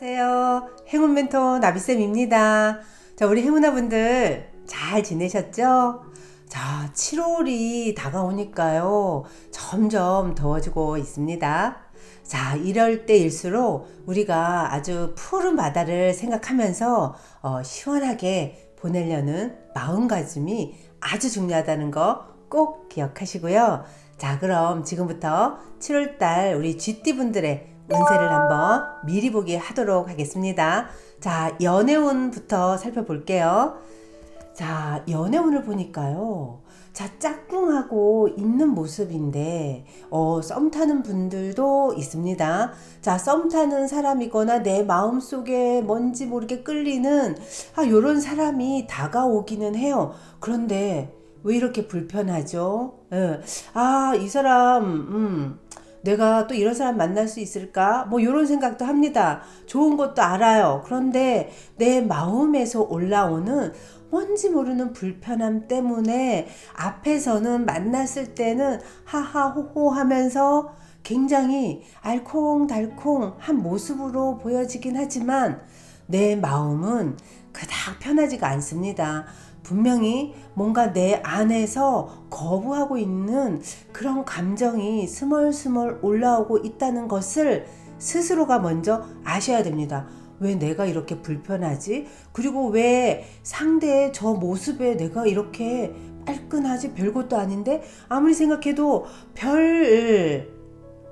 안녕하세요. 행운 멘토 나비쌤입니다. 자, 우리 행운아분들 잘 지내셨죠? 자, 7월이 다가오니까요. 점점 더워지고 있습니다. 자, 이럴 때일수록 우리가 아주 푸른 바다를 생각하면서 어, 시원하게 보내려는 마음가짐이 아주 중요하다는 거 꼭 기억하시고요. 자, 그럼 지금부터 7월달 우리 쥐띠분들의 운세를 한번 미리 보기 하도록 하겠습니다. 자, 연애운부터 살펴볼게요. 자, 연애운을 보니까요. 자, 짝꿍하고 있는 모습인데, 어, 썸 타는 분들도 있습니다. 자, 썸 타는 사람이거나 내 마음 속에 뭔지 모르게 끌리는, 아, 요런 사람이 다가오기는 해요. 그런데, 왜 이렇게 불편하죠? 예. 아, 이 사람, 음, 내가 또 이런 사람 만날 수 있을까? 뭐 이런 생각도 합니다. 좋은 것도 알아요. 그런데 내 마음에서 올라오는 뭔지 모르는 불편함 때문에 앞에서는 만났을 때는 하하호호 하면서 굉장히 알콩달콩한 모습으로 보여지긴 하지만 내 마음은 그닥 편하지가 않습니다. 분명히 뭔가 내 안에서 거부하고 있는 그런 감정이 스멀스멀 올라오고 있다는 것을 스스로가 먼저 아셔야 됩니다. 왜 내가 이렇게 불편하지? 그리고 왜 상대의 저 모습에 내가 이렇게 빨끈하지? 별것도 아닌데? 아무리 생각해도 별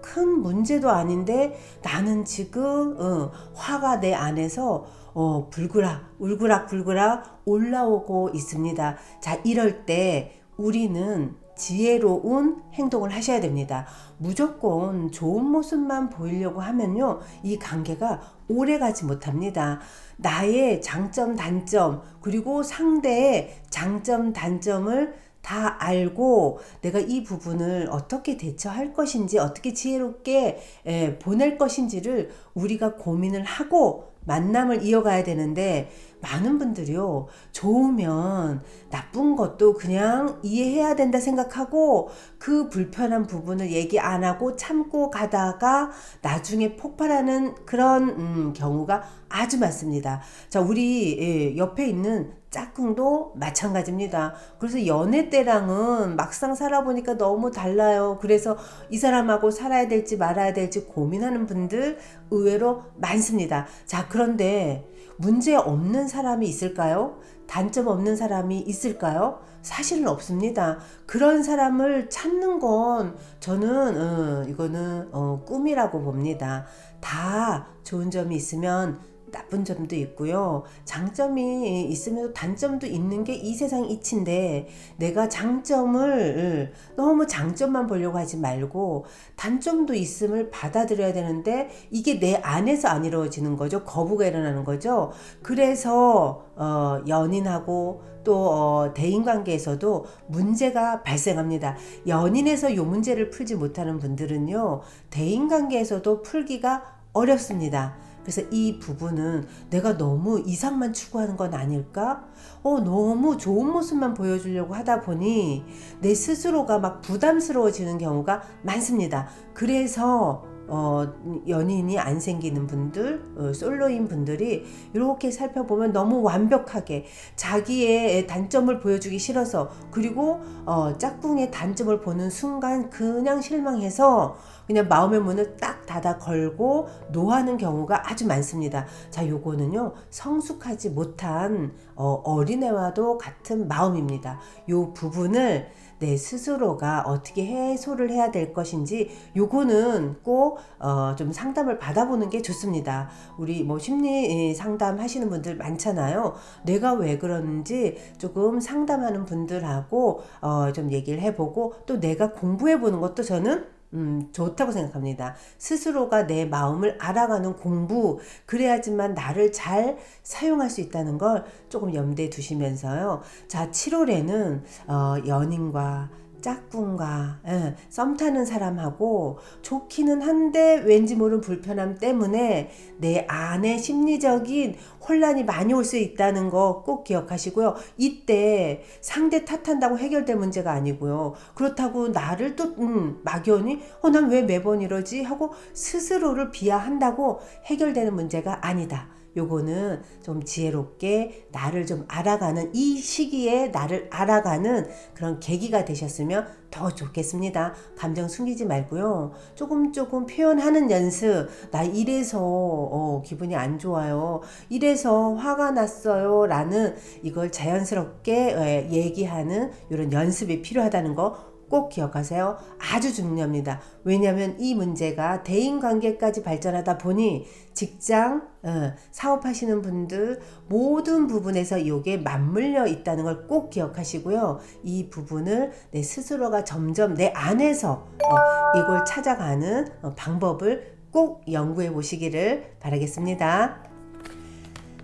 큰 문제도 아닌데 나는 지금 어, 화가 내 안에서 어, 불그락, 울그락, 불그락 올라오고 있습니다. 자, 이럴 때 우리는 지혜로운 행동을 하셔야 됩니다. 무조건 좋은 모습만 보이려고 하면요, 이 관계가 오래 가지 못합니다. 나의 장점, 단점, 그리고 상대의 장점, 단점을 다 알고 내가 이 부분을 어떻게 대처할 것인지, 어떻게 지혜롭게 에, 보낼 것인지를 우리가 고민을 하고 만남을 이어가야 되는데 많은 분들이요 좋으면 나쁜 것도 그냥 이해해야 된다 생각하고 그 불편한 부분을 얘기 안 하고 참고 가다가 나중에 폭발하는 그런 음, 경우가 아주 많습니다. 자 우리 예, 옆에 있는 짝꿍도 마찬가지입니다. 그래서 연애 때랑은 막상 살아보니까 너무 달라요. 그래서 이 사람하고 살아야 될지 말아야 될지 고민하는 분들 의외로 많습니다. 자, 그런데 문제 없는 사람이 있을까요? 단점 없는 사람이 있을까요? 사실은 없습니다. 그런 사람을 찾는 건 저는 어, 이거는 어, 꿈이라고 봅니다. 다 좋은 점이 있으면 나쁜 점도 있고요. 장점이 있으면 단점도 있는 게 이 세상 이치인데 내가 장점을 너무 장점만 보려고 하지 말고 단점도 있음을 받아들여야 되는데 이게 내 안에서 안 이루어지는 거죠. 거부가 일어나는 거죠. 그래서 어, 연인하고 또 어, 대인 관계에서도 문제가 발생합니다. 연인에서 요 문제를 풀지 못하는 분들은요. 대인 관계에서도 풀기가 어렵습니다. 그래서 이 부분은 내가 너무 이상만 추구하는 건 아닐까? 어, 너무 좋은 모습만 보여주려고 하다 보니 내 스스로가 막 부담스러워지는 경우가 많습니다. 그래서 어, 연인이 안 생기는 분들, 어, 솔로인 분들이 이렇게 살펴보면 너무 완벽하게 자기의 단점을 보여주기 싫어서 그리고 어, 짝꿍의 단점을 보는 순간 그냥 실망해서 그냥 마음의 문을 딱 닫아 걸고 노하는 경우가 아주 많습니다. 자, 요거는요, 성숙하지 못한 어, 어린애와도 같은 마음입니다. 요 부분을 내 스스로가 어떻게 해소를 해야 될 것인지 요거는 꼭어좀 상담을 받아보는 게 좋습니다. 우리 뭐 심리 상담 하시는 분들 많잖아요. 내가 왜 그러는지 조금 상담하는 분들하고 어 좀 얘기를 해보고 또 내가 공부해 보는 것도 저는 음, 좋다고 생각합니다. 스스로가 내 마음을 알아가는 공부, 그래야지만 나를 잘 사용할 수 있다는 걸 조금 염두에 두시면서요. 자, 7월에는, 어, 연인과 짝꿍과 예, 썸 타는 사람하고 좋기는 한데 왠지 모르는 불편함 때문에 내 안에 심리적인 혼란이 많이 올 수 있다는 거 꼭 기억하시고요. 이때 상대 탓한다고 해결될 문제가 아니고요. 그렇다고 나를 또 음, 막연히 어 난 왜 매번 이러지 하고 스스로를 비하한다고 해결되는 문제가 아니다. 요거는 좀 지혜롭게 나를 좀 알아가는 이 시기에 나를 알아가는 그런 계기가 되셨으면 더 좋겠습니다. 감정 숨기지 말고요. 조금 조금 표현하는 연습. 나 이래서 어, 기분이 안 좋아요. 이래서 화가 났어요. 라는 이걸 자연스럽게 예, 얘기하는 이런 연습이 필요하다는 거 꼭 기억하세요. 아주 중요합니다. 왜냐하면 이 문제가 대인 관계까지 발전하다 보니 직장, 어, 사업하시는 분들 모든 부분에서 이게 맞물려 있다는 걸 꼭 기억하시고요. 이 부분을 내 스스로가 점점 내 안에서 어, 이걸 찾아가는 어, 방법을 꼭 연구해 보시기를 바라겠습니다.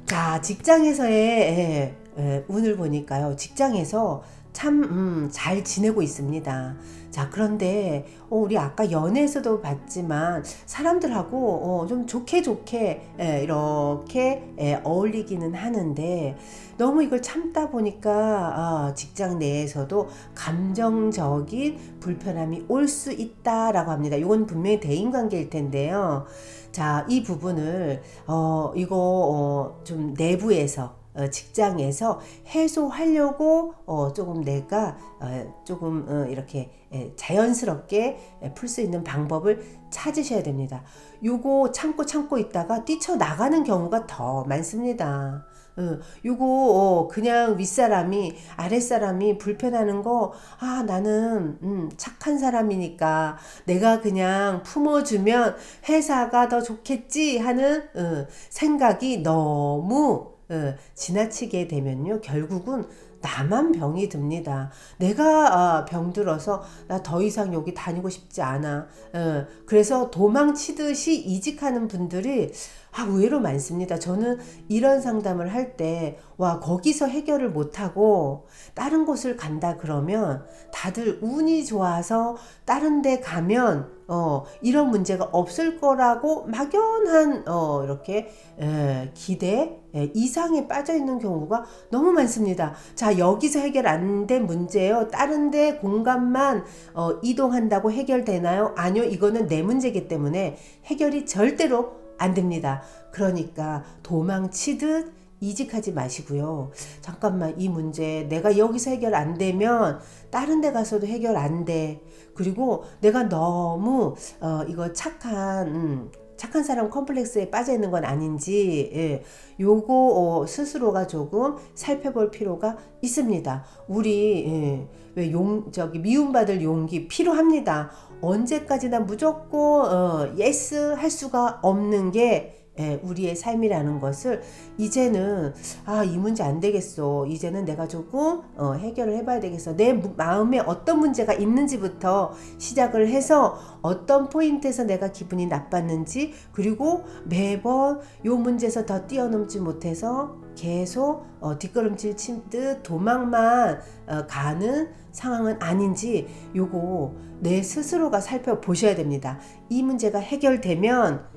자, 직장에서의 운을 보니까요. 직장에서 참, 음, 잘 지내고 있습니다. 자, 그런데, 어, 우리 아까 연애에서도 봤지만, 사람들하고, 어, 좀 좋게 좋게, 예, 이렇게, 예, 어울리기는 하는데, 너무 이걸 참다 보니까, 아, 직장 내에서도 감정적인 불편함이 올 수 있다라고 합니다. 이건 분명히 대인 관계일 텐데요. 자, 이 부분을, 어, 이거, 어, 좀 내부에서, 어, 직장에서 해소하려고 어, 조금 내가 어, 조금 어, 이렇게 예, 자연스럽게 풀 수 있는 방법을 찾으셔야 됩니다. 요거 참고 참고 있다가 뛰쳐 나가는 경우가 더 많습니다. 어, 요거 어, 그냥 윗사람이 아랫사람이 불편하는 거 아 나는 음, 착한 사람이니까 내가 그냥 품어주면 회사가 더 좋겠지 하는 어, 생각이 너무 어, 지나치게 되면요 결국은 나만 병이 듭니다. 내가 아, 병들어서 나 더 이상 여기 다니고 싶지 않아. 어, 그래서 도망치듯이 이직하는 분들이 아, 의외로 많습니다. 저는 이런 상담을 할 때, 와, 거기서 해결을 못하고 다른 곳을 간다 그러면 다들 운이 좋아서 다른 데 가면, 어, 이런 문제가 없을 거라고 막연한, 어, 이렇게, 에, 기대, 에, 이상에 빠져 있는 경우가 너무 많습니다. 자, 여기서 해결 안 된 문제요. 다른 데 공간만, 어, 이동한다고 해결되나요? 아니요, 이거는 내 문제이기 때문에 해결이 절대로 안 됩니다. 그러니까 도망치듯 이직하지 마시고요. 잠깐만 이 문제 내가 여기서 해결 안 되면 다른 데 가서도 해결 안 돼. 그리고 내가 너무 어 이거 착한 음, 착한 사람 컴플렉스에 빠져 있는 건 아닌지 예, 요거 어, 스스로가 조금 살펴볼 필요가 있습니다. 우리 예, 왜 용 저기 미움받을 용기 필요합니다. 언제까지나 무조건 어, 예스 할 수가 없는 게 예, 우리의 삶이라는 것을 이제는 아 이 문제 안 되겠어 이제는 내가 조금 어, 해결을 해봐야 되겠어 내 무, 마음에 어떤 문제가 있는지부터 시작을 해서 어떤 포인트에서 내가 기분이 나빴는지 그리고 매번 요 문제에서 더 뛰어넘지 못해서 계속 어, 뒷걸음질 친듯 도망만 어, 가는 상황은 아닌지 요거 내 스스로가 살펴보셔야 됩니다. 이 문제가 해결되면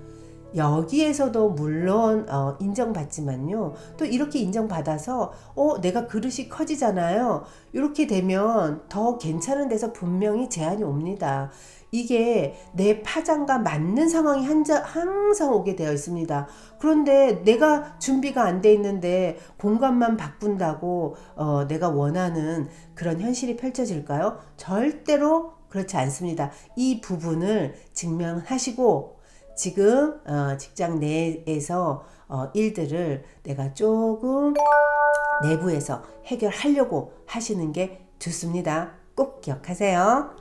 여기에서도 물론 어, 인정받지만요. 또 이렇게 인정받아서 어 내가 그릇이 커지잖아요. 이렇게 되면 더 괜찮은 데서 분명히 제안이 옵니다. 이게 내 파장과 맞는 상황이 항상 오게 되어 있습니다. 그런데 내가 준비가 안 돼 있는데 공간만 바꾼다고 어, 내가 원하는 그런 현실이 펼쳐질까요? 절대로 그렇지 않습니다. 이 부분을 증명하시고 지금 어, 직장 내에서 어, 일들을 내가 조금 내부에서 해결하려고 하시는 게 좋습니다. 꼭 기억하세요.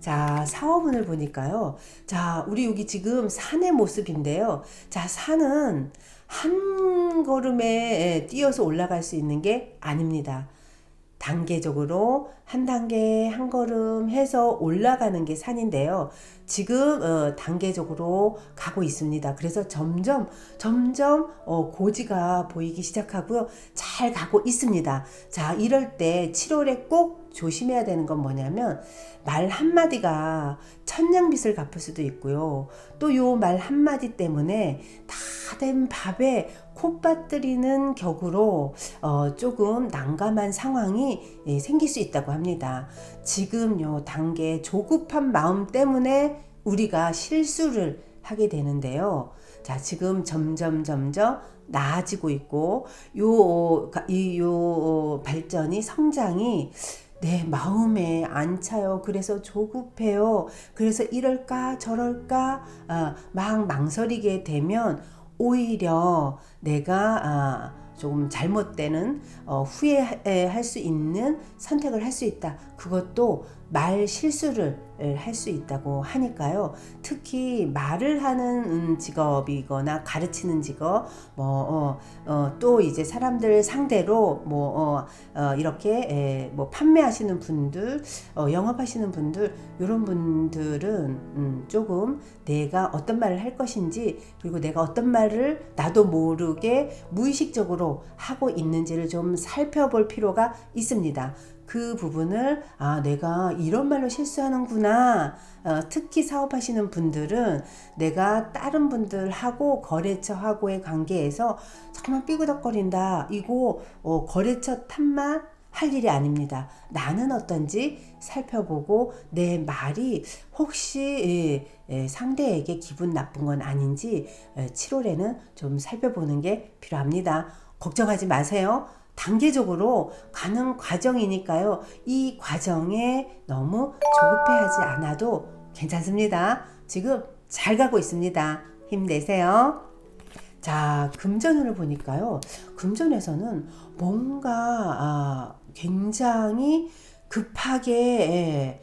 자, 사업운을 보니까요. 자, 우리 여기 지금 산의 모습인데요. 자, 산은 한 걸음에 뛰어서 올라갈 수 있는 게 아닙니다. 단계적으로 한 단계 한 걸음 해서 올라가는 게 산인데요. 지금 어, 단계적으로 가고 있습니다. 그래서 점점 점점 어, 고지가 보이기 시작하고요. 잘 가고 있습니다. 자, 이럴 때 7월에 꼭 조심해야 되는 건 뭐냐면 말 한마디가 천냥빚을 갚을 수도 있고요. 또 요 말 한마디 때문에 다 된 밥에 콧받들이는 격으로 어, 조금 난감한 상황이 예, 생길 수 있다고 합니다. 지금 요 단계 조급한 마음 때문에 우리가 실수를 하게 되는데요. 자, 지금 점점 점점 나아지고 있고 요 이 요 발전이 성장이 내 마음에 안 차요. 그래서 조급해요. 그래서 이럴까 저럴까 아, 막 망설이게 되면 오히려 내가 아, 조금 잘못되는 어, 후회할 수 있는 선택을 할 수 있다. 그것도 말 실수를 할 수 있다고 하니까요. 특히 말을 하는 음, 직업이거나 가르치는 직업, 뭐, 어, 어, 또 이제 사람들 상대로 뭐, 어, 어, 이렇게 에, 뭐 판매하시는 분들, 어, 영업하시는 분들, 이런 분들은 음, 조금 내가 어떤 말을 할 것인지, 그리고 내가 어떤 말을 나도 모르게 무의식적으로 하고 있는지를 좀 살펴볼 필요가 있습니다. 그 부분을 아 내가 이런 말로 실수하는구나 어, 특히 사업하시는 분들은 내가 다른 분들하고 거래처하고의 관계에서 정말 삐그덕거린다 이거 어, 거래처 탓만 할 일이 아닙니다. 나는 어떤지 살펴보고 내 말이 혹시 예, 예, 상대에게 기분 나쁜 건 아닌지 예, 7월에는 좀 살펴보는 게 필요합니다. 걱정하지 마세요. 단계적으로 가는 과정이니까요. 이 과정에 너무 조급해하지 않아도 괜찮습니다. 지금 잘 가고 있습니다. 힘내세요. 자, 금전운을 보니까요. 금전에서는 뭔가 아, 굉장히 급하게 예, 예,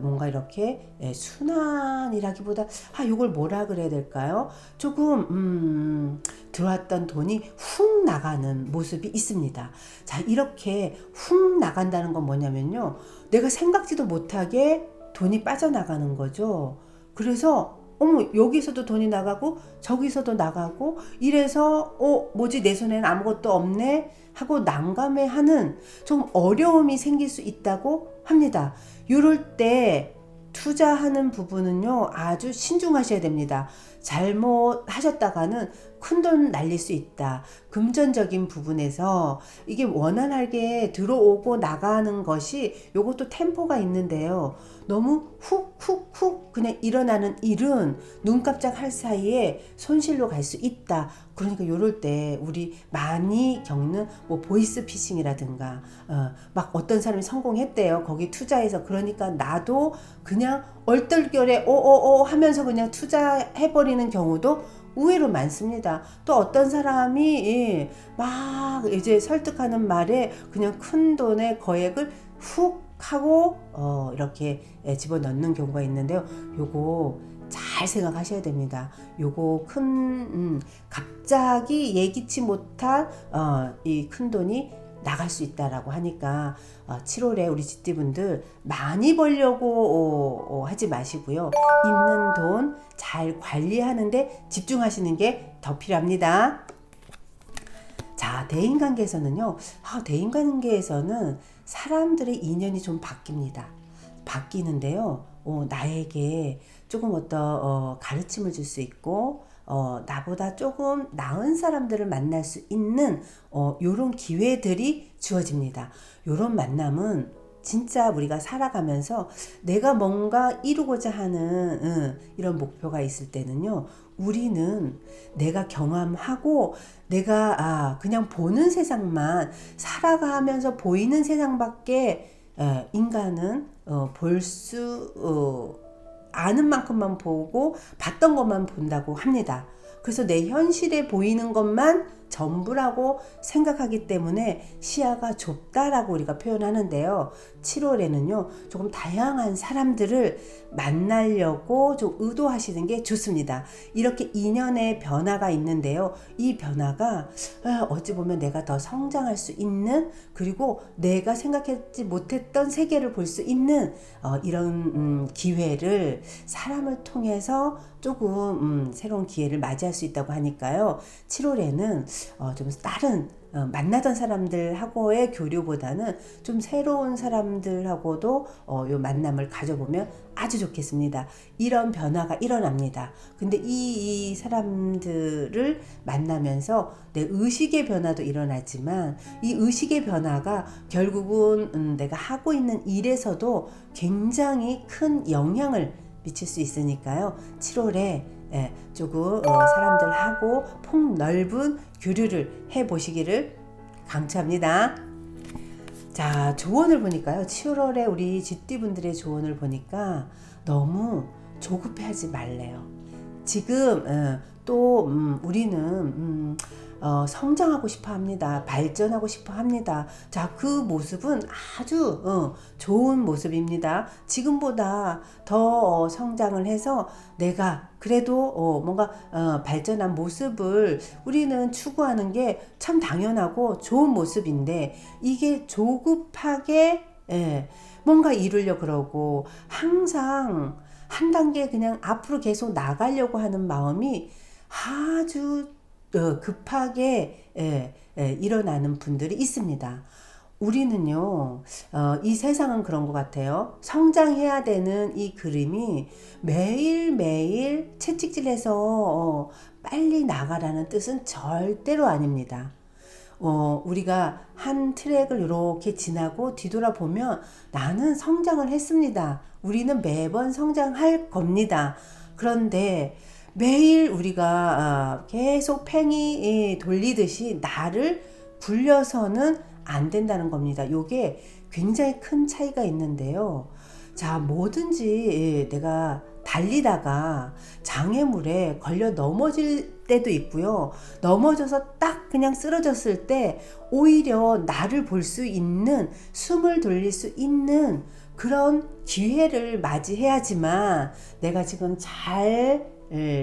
뭔가 이렇게 예, 순환이라기보다 아 이걸 뭐라 그래야 될까요? 조금 음, 들어왔던 돈이 훅 나가는 모습이 있습니다. 자 이렇게 훅 나간다는 건 뭐냐면요, 내가 생각지도 못하게 돈이 빠져나가는 거죠. 그래서 어머 여기서도 돈이 나가고 저기서도 나가고 이래서 어 뭐지 내 손에는 아무것도 없네 하고 난감해하는 좀 어려움이 생길 수 있다고 합니다. 이럴 때 투자하는 부분은요 아주 신중하셔야 됩니다. 잘못하셨다가는 큰돈 날릴 수 있다. 금전적인 부분에서 이게 원활하게 들어오고 나가는 것이 요것도 템포가 있는데요. 너무 훅훅훅 그냥 일어나는 일은 눈 깜짝 할 사이에 손실로 갈 수 있다. 그러니까 요럴 때 우리 많이 겪는 뭐 보이스 피싱이라든가 어, 막 어떤 사람이 성공했대요. 거기 투자해서 그러니까 나도 그냥 얼떨결에 오오오 하면서 그냥 투자해버리는 경우도 의외로 많습니다. 또 어떤 사람이 예, 막 이제 설득하는 말에 그냥 큰 돈의 거액을 훅 하고 어, 이렇게 예, 집어넣는 경우가 있는데요. 요거 잘 생각하셔야 됩니다. 요거 큰 음, 갑자기 예기치 못한 어, 이 큰 돈이 나갈 수 있다라고 하니까 어, 7월에 우리 지띠분들 많이 벌려고 어, 어, 하지 마시고요. 있는 돈 잘 관리하는데 집중하시는 게 더 필요합니다. 자, 대인관계에서는요. 아, 대인관계에서는 사람들의 인연이 좀 바뀝니다. 바뀌는데요. 어, 나에게 조금 어떤 어, 가르침을 줄 수 있고 어, 나보다 조금 나은 사람들을 만날 수 있는 어, 요런 기회들이 주어집니다. 요런 만남은 진짜 우리가 살아가면서 내가 뭔가 이루고자 하는 응, 이런 목표가 있을 때는요. 우리는 내가 경험하고 내가 아, 그냥 보는 세상만 살아가면서 보이는 세상밖에 에, 인간은 어, 볼수 어, 아는 만큼만 보고 봤던 것만 본다고 합니다. 그래서 내 현실에 보이는 것만 전부라고 생각하기 때문에 시야가 좁다라고 우리가 표현하는데요. 7월에는요, 조금 다양한 사람들을 만나려고 좀 의도하시는 게 좋습니다. 이렇게 인연의 변화가 있는데요. 이 변화가 아, 어찌 보면 내가 더 성장할 수 있는 그리고 내가 생각했지 못했던 세계를 볼 수 있는 어, 이런 음, 기회를 사람을 통해서 조금 음, 새로운 기회를 맞이할 수 있다고 하니까요. 7월에는 어, 좀 다른 어, 만나던 사람들하고의 교류보다는 좀 새로운 사람들하고도 어, 요 만남을 가져보면 아주 좋겠습니다. 이런 변화가 일어납니다. 근데 이, 이 사람들을 만나면서 내 의식의 변화도 일어나지만 이 의식의 변화가 결국은 음, 내가 하고 있는 일에서도 굉장히 큰 영향을 미칠 수 있으니까요. 7월에 예, 조금 어, 사람들하고 폭넓은 교류를 해 보시기를 강추합니다. 자, 조언을 보니까요. 7월에 우리 GT 분들의 조언을 보니까 너무 조급해하지 말래요. 지금 어, 또 음, 우리는 음, 어, 성장하고 싶어 합니다. 발전하고 싶어 합니다. 자, 그 모습은 아주 어, 좋은 모습입니다. 지금보다 더 어, 성장을 해서 내가 그래도 어, 뭔가 어, 발전한 모습을 우리는 추구하는 게 참 당연하고 좋은 모습인데 이게 조급하게 예, 뭔가 이루려 그러고 항상 한 단계 그냥 앞으로 계속 나가려고 하는 마음이 아주 어, 급하게 예, 예, 일어나는 분들이 있습니다. 우리는요, 어, 이 세상은 그런 것 같아요. 성장해야 되는 이 그림이 매일매일 채찍질해서 어, 빨리 나가라는 뜻은 절대로 아닙니다. 어, 우리가 한 트랙을 이렇게 지나고 뒤돌아보면 나는 성장을 했습니다. 우리는 매번 성장할 겁니다. 그런데 매일 우리가 아, 계속 팽이 돌리듯이 나를 굴려서는 안 된다는 겁니다. 요게 굉장히 큰 차이가 있는데요. 자, 뭐든지 예, 내가 달리다가 장애물에 걸려 넘어질 때도 있고요. 넘어져서 딱 그냥 쓰러졌을 때 오히려 나를 볼 수 있는 숨을 돌릴 수 있는 그런 기회를 맞이해야지만 내가 지금 잘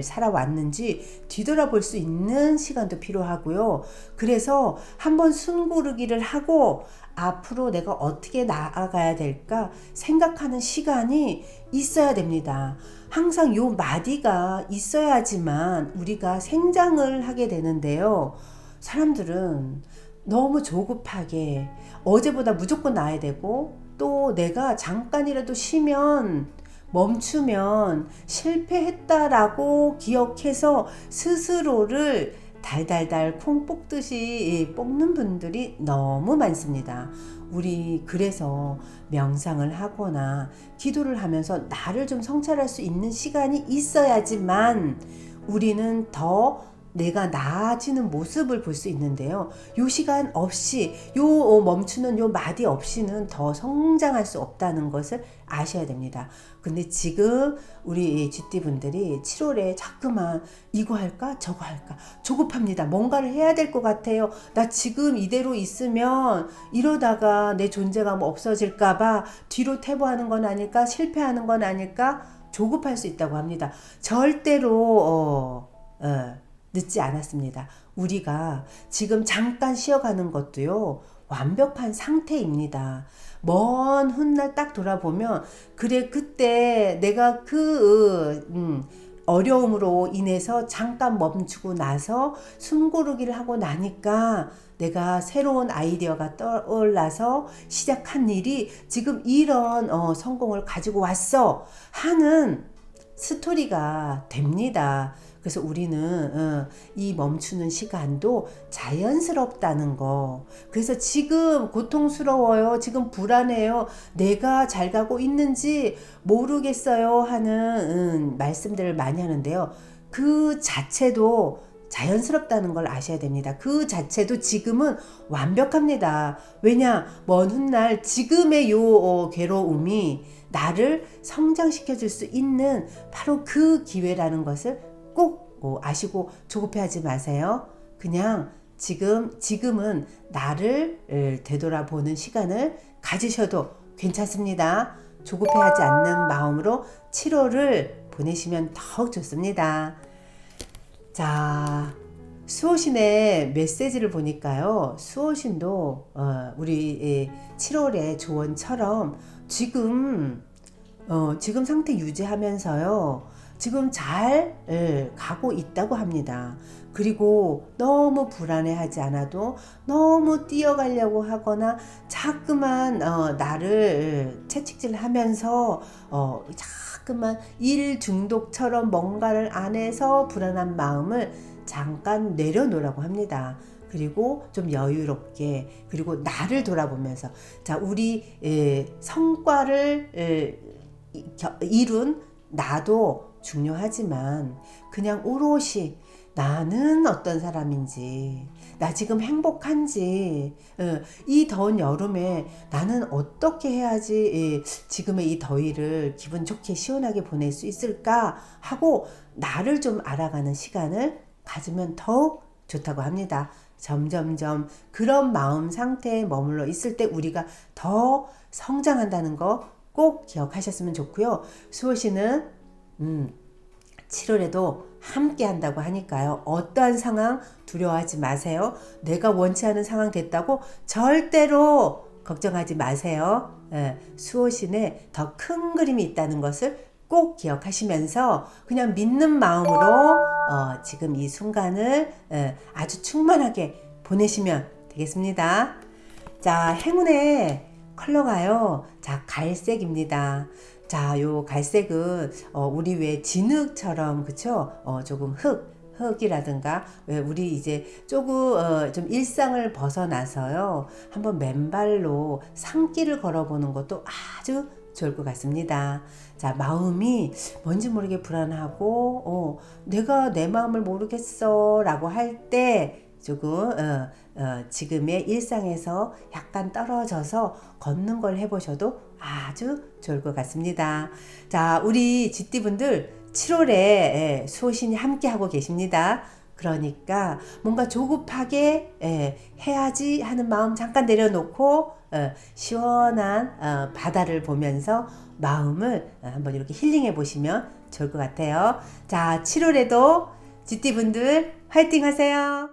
살아왔는지 뒤돌아볼 수 있는 시간도 필요하고요. 그래서 한번 숨고르기를 하고 앞으로 내가 어떻게 나아가야 될까 생각하는 시간이 있어야 됩니다. 항상 요 마디가 있어야지만 우리가 생장을 하게 되는데요. 사람들은 너무 조급하게 어제보다 무조건 나야 되고 또 내가 잠깐이라도 쉬면 멈추면 실패했다라고 기억해서 스스로를 달달달 콩 뽑듯이 뽑는 분들이 너무 많습니다. 우리 그래서 명상을 하거나 기도를 하면서 나를 좀 성찰할 수 있는 시간이 있어야지만 우리는 더 내가 나아지는 모습을 볼 수 있는데요. 요 시간 없이, 요 멈추는 요 마디 없이는 더 성장할 수 없다는 것을 아셔야 됩니다. 근데 지금 우리 GT 분들이 7월에 자꾸만 이거 할까 저거 할까 조급합니다. 뭔가를 해야 될 것 같아요. 나 지금 이대로 있으면 이러다가 내 존재감 없어질까봐 뒤로 퇴보하는 건 아닐까 실패하는 건 아닐까 조급할 수 있다고 합니다. 절대로 어, 어. 늦지 않았습니다. 우리가 지금 잠깐 쉬어가는 것도요, 완벽한 상태입니다. 먼 훗날 딱 돌아보면, 그래, 그때 내가 그, 음, 어려움으로 인해서 잠깐 멈추고 나서 숨 고르기를 하고 나니까 내가 새로운 아이디어가 떠올라서 시작한 일이 지금 이런 어, 성공을 가지고 왔어 하는 스토리가 됩니다. 그래서 우리는 어, 이 멈추는 시간도 자연스럽다는 거. 그래서 지금 고통스러워요. 지금 불안해요. 내가 잘 가고 있는지 모르겠어요. 하는 음, 말씀들을 많이 하는데요. 그 자체도 자연스럽다는 걸 아셔야 됩니다. 그 자체도 지금은 완벽합니다. 왜냐, 먼 훗날 지금의 요 어, 괴로움이 나를 성장시켜 줄 수 있는 바로 그 기회라는 것을 꼭 어, 아시고 조급해하지 마세요. 그냥 지금 지금은 나를 에, 되돌아보는 시간을 가지셔도 괜찮습니다. 조급해하지 않는 마음으로 7월을 보내시면 더욱 좋습니다. 자, 수호신의 메시지를 보니까요. 수호신도 어, 우리 7월의 조언처럼 지금 어, 지금 상태 유지하면서요. 지금 잘 예, 가고 있다고 합니다. 그리고 너무 불안해하지 않아도 너무 뛰어가려고 하거나 자꾸만 어, 나를 채찍질하면서 어, 자꾸만 일 중독처럼 뭔가를 안에서 불안한 마음을 잠깐 내려놓으라고 합니다. 그리고 좀 여유롭게 그리고 나를 돌아보면서 자 우리 에, 성과를 이룬 나도 중요하지만 그냥 오롯이 나는 어떤 사람인지 나 지금 행복한지 어, 이 더운 여름에 나는 어떻게 해야지 예, 지금의 이 더위를 기분 좋게 시원하게 보낼 수 있을까 하고 나를 좀 알아가는 시간을 가지면 더욱 좋다고 합니다. 점점점 그런 마음 상태에 머물러 있을 때 우리가 더 성장한다는 거 꼭 기억하셨으면 좋고요. 수호 씨는 음, 7월에도 함께 한다고 하니까요. 어떠한 상황 두려워하지 마세요. 내가 원치 않은 상황 됐다고 절대로 걱정하지 마세요. 예, 수호신에 더큰 그림이 있다는 것을 꼭 기억하시면서 그냥 믿는 마음으로 어, 지금 이 순간을 예, 아주 충만하게 보내시면 되겠습니다. 자, 행운의 컬러가요. 자, 갈색입니다. 자, 요 갈색은 어, 우리 왜 진흙처럼 그쵸? 어, 조금 흙 흙이라든가 왜 우리 이제 조금 어, 좀 일상을 벗어나서요 한번 맨발로 산길을 걸어보는 것도 아주 좋을 것 같습니다. 자 마음이 뭔지 모르게 불안하고 어, 내가 내 마음을 모르겠어 라고 할 때 조금 어, 어, 지금의 일상에서 약간 떨어져서 걷는 걸 해보셔도 아주 좋을 것 같습니다. 자, 우리 지띠분들 7월에 수호신이 함께 하고 계십니다. 그러니까 뭔가 조급하게 예, 해야지 하는 마음 잠깐 내려놓고 어, 시원한 어, 바다를 보면서 마음을 어, 한번 이렇게 힐링해 보시면 좋을 것 같아요. 자, 7월에도 지띠분들 화이팅 하세요.